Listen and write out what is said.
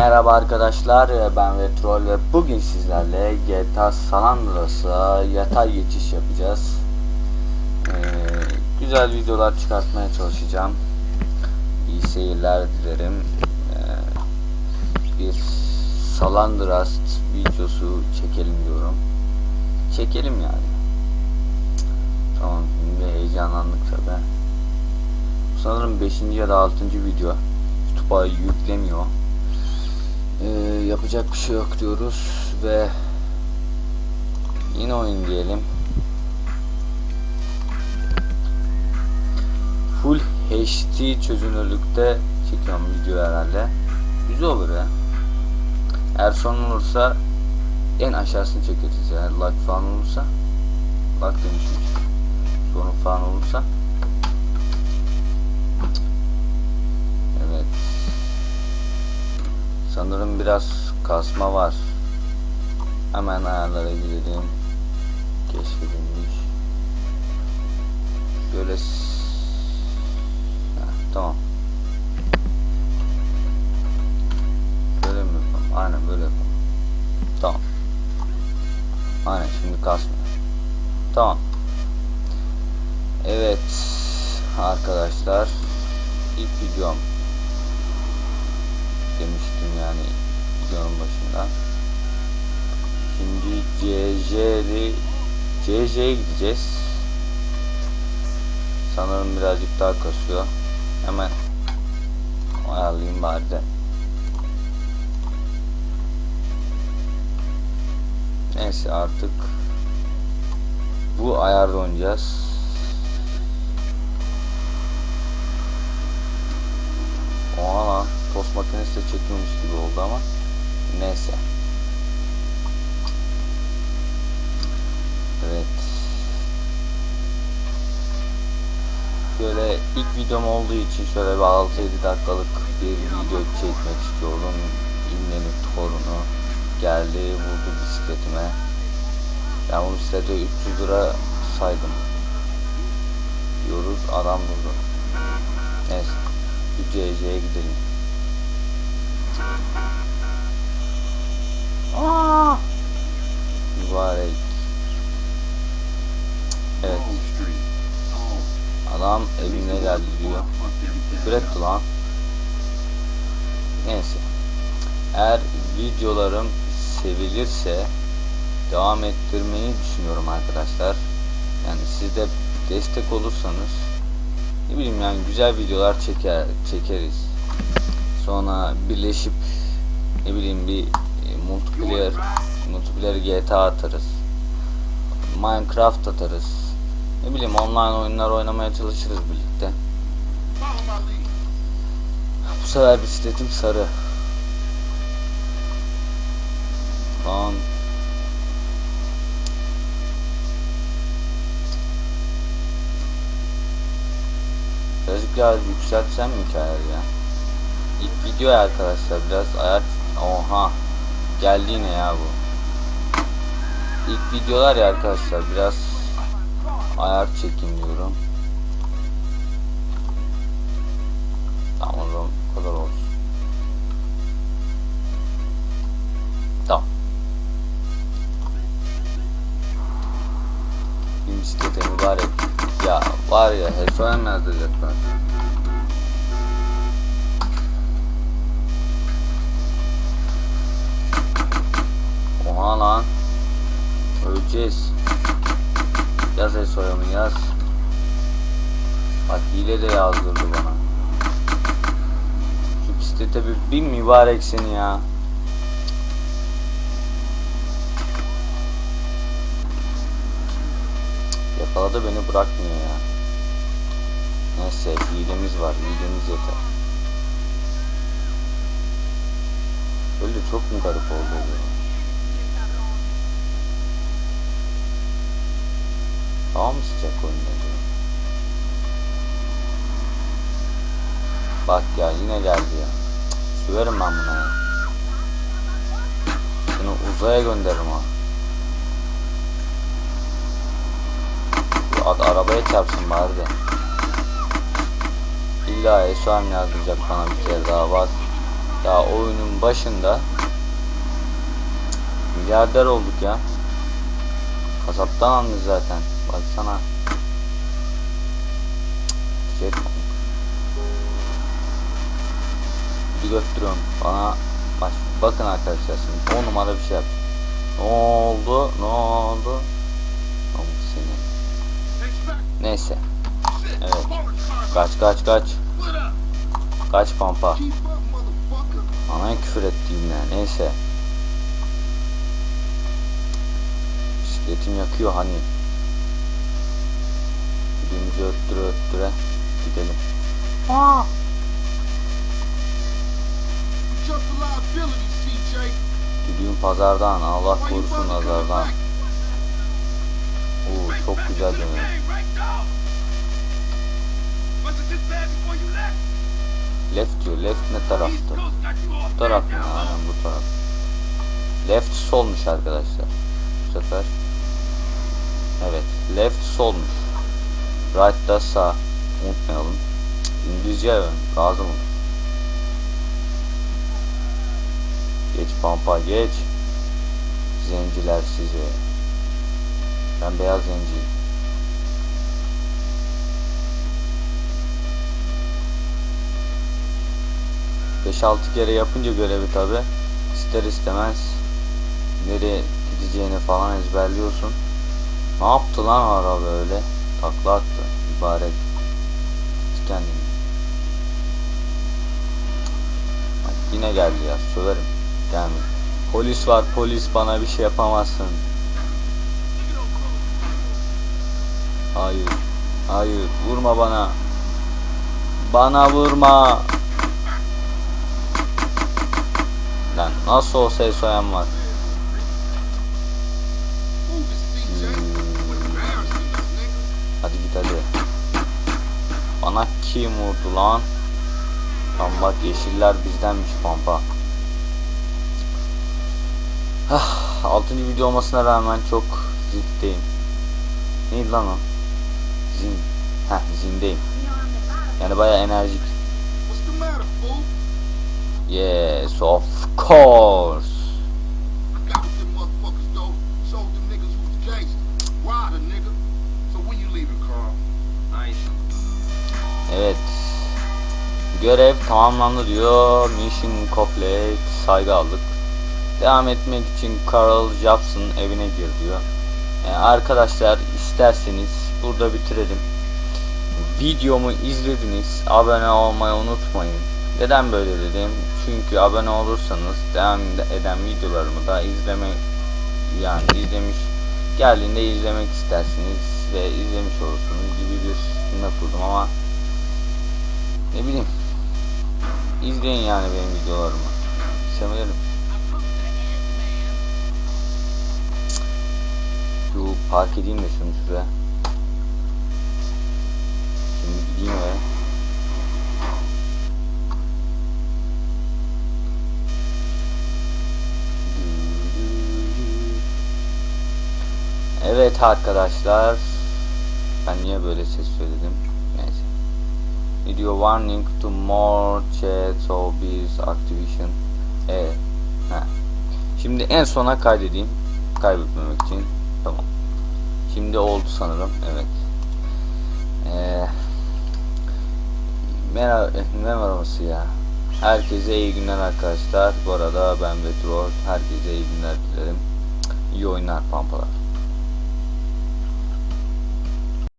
Merhaba arkadaşlar ben Vetrol ve bugün sizlerle GTA San Andreas'a yatay geçiş yapacağız. Ee, güzel videolar çıkartmaya çalışacağım. İyi seyirler dilerim. Ee, bir San Andreas videosu çekelim diyorum. Çekelim yani. Tamam şimdi heyecanlandık tabi. Sanırım 5. ya da 6. video. YouTube'a yüklemiyor. Ee, yapacak bir şey yok diyoruz ve yine oyun diyelim. Full HD çözünürlükte çekiyorum video herhalde. Güzel olur ya. Eğer sorun olursa en aşağısını çekeriz yani like falan olursa like demişim. Sorun falan olursa Sanırım biraz kasma var. Hemen ayarlara girelim. Keşfedilmiş. Şöyle Heh, tamam. Böyle mi yapalım? Aynen böyle yapalım. Tamam. Aynen şimdi kasmıyor. Tamam. Evet arkadaşlar ilk videom demiştim yani videonun başında. Şimdi CJ'li CJ'ye gideceğiz. Sanırım birazcık daha kasıyor. Hemen ayarlayayım bari de. Neyse artık bu ayarda oynayacağız. Oha makinesi de çekiyormuş gibi oldu ama neyse. Evet. Şöyle ilk videom olduğu için şöyle bir 6-7 dakikalık bir video çekmek istiyorum. İmlenin torunu geldi vurdu bisikletime. Ben bu bisiklete 300 lira saydım. Diyoruz adam vurdu. Neyse. CC'ye gidelim. Aa! Mübarek. Evet. Adam evine geldi diyor. Üretti lan. Neyse. Eğer videolarım sevilirse devam ettirmeyi düşünüyorum arkadaşlar. Yani siz de destek olursanız ne bileyim yani güzel videolar çeker çekeriz. Sonra birleşip ne bileyim bir e, multiplayer multiplayer GTA atarız. Minecraft atarız. Ne bileyim online oyunlar oynamaya çalışırız birlikte. Bu sefer bisikletim sarı. Lan Birazcık ya yükseltsem mi hikayeyi ya? İlk video arkadaşlar biraz ayar... Oha! Geldi yine ya bu. İlk videolar ya arkadaşlar biraz ayar çekin diyorum. Tamam o zaman bu kadar olsun. Tamam. Bir bisiklete mübarek. Ya var ya HSO'ya nerede zaten? Öleceğiz. Yaz HSO'ya yaz? Bak hile de yazdırdı bana. Şu bisiklete bir bin mübarek seni ya. Yakaladı beni bırakmıyor ya. Neyse hilemiz var. Hilemiz yeter. Öyle çok mu garip oldu ya? Oyunda diyor. Bak ya yine geldi ya. Süverim ben buna ya. Bunu uzaya gönderirim ha. Ad arabaya çarpsın bari de. İlla Esam yazdıracak bana bir kere daha bak. Daha oyunun başında milyarder olduk ya. Kasaptan almış zaten. Baksana. Jet Bir götürüyorum. Bana baş, bakın arkadaşlar şimdi 10 numara bir şey yap. Ne oldu? Ne oldu? Amk seni. Neyse. Evet. Kaç kaç kaç. Kaç pampa. Bana küfür etti yine. Neyse. Bisikletim yakıyor hani. Birbirimizi öttüre öttüre gidelim. Aa! Düdüğün pazardan Allah korusun nazardan. Oo çok güzel dönüyor. Left diyor. Left ne taraftı? Bu taraf mı? Aynen bu taraf. Left solmuş arkadaşlar. Bu sefer. Evet. Left solmuş. Right da sağ. Unutmayalım. İngilizce. Lazım olur. Geç pampa geç. Zenciler sizi. Ben beyaz zenciyim. Beş altı kere yapınca görevi tabi ister istemez nereye gideceğini falan ezberliyorsun. Ne yaptı lan araba öyle? Takla attı. Tut kendini. Bak yine geldi ya. Söverim. Gelme. Polis var polis bana bir şey yapamazsın. Hayır. Hayır. Vurma bana. Bana vurma. Lan nasıl olsa soyan var. Hadi. Bana kim vurdu lan? Tam bak yeşiller bizdenmiş pampa. Ah, 6. video olmasına rağmen çok ziltteyim. Neydi lan o? Zin. Heh zindeyim. Yani baya enerjik. Yes of course. Görev tamamlandı diyor. Mission complete. Saygı aldık. Devam etmek için Carl Jobs'ın evine gir diyor. Yani arkadaşlar isterseniz burada bitirelim. Videomu izlediniz. Abone olmayı unutmayın. Neden böyle dedim? Çünkü abone olursanız devam eden videolarımı da izleme yani izlemiş geldiğinde izlemek istersiniz ve izlemiş olursunuz gibi bir cümle kurdum ama ne bileyim izleyin yani benim videolarımı. Sevinirim. Şu park edeyim de şunu şuraya Şimdi gideyim eve. Evet arkadaşlar. Ben niye böyle ses söyledim Video warning to more chats of this activation. Evet Heh. Şimdi en sona kaydedeyim Kaybetmemek için. Tamam. Şimdi oldu sanırım evet. Ee, Merhaba merhabası ya? Herkese iyi günler arkadaşlar. Bu arada ben Vetrol Herkese iyi günler dilerim. İyi oyunlar pampalar